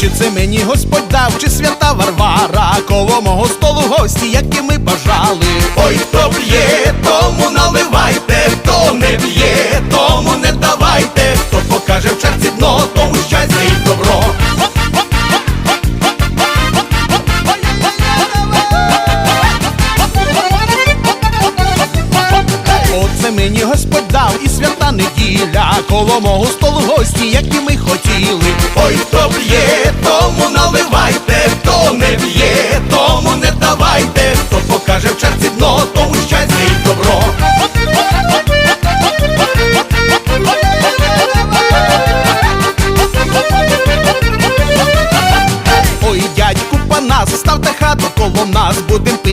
Чи це мені Господь дав, чи свята Варвара, коло мого столу гості, які ми бажали, ой хто б'є. Боже мені Господь дав і свята неділя, коло мого столу гості, як і ми хотіли. Ой, хто б'є, тому наливайте, хто не б'є, тому не давайте, хто покаже в черзі дно, тому щастя і добро. Ой, дядьку, панас, ставте хату коло нас, будем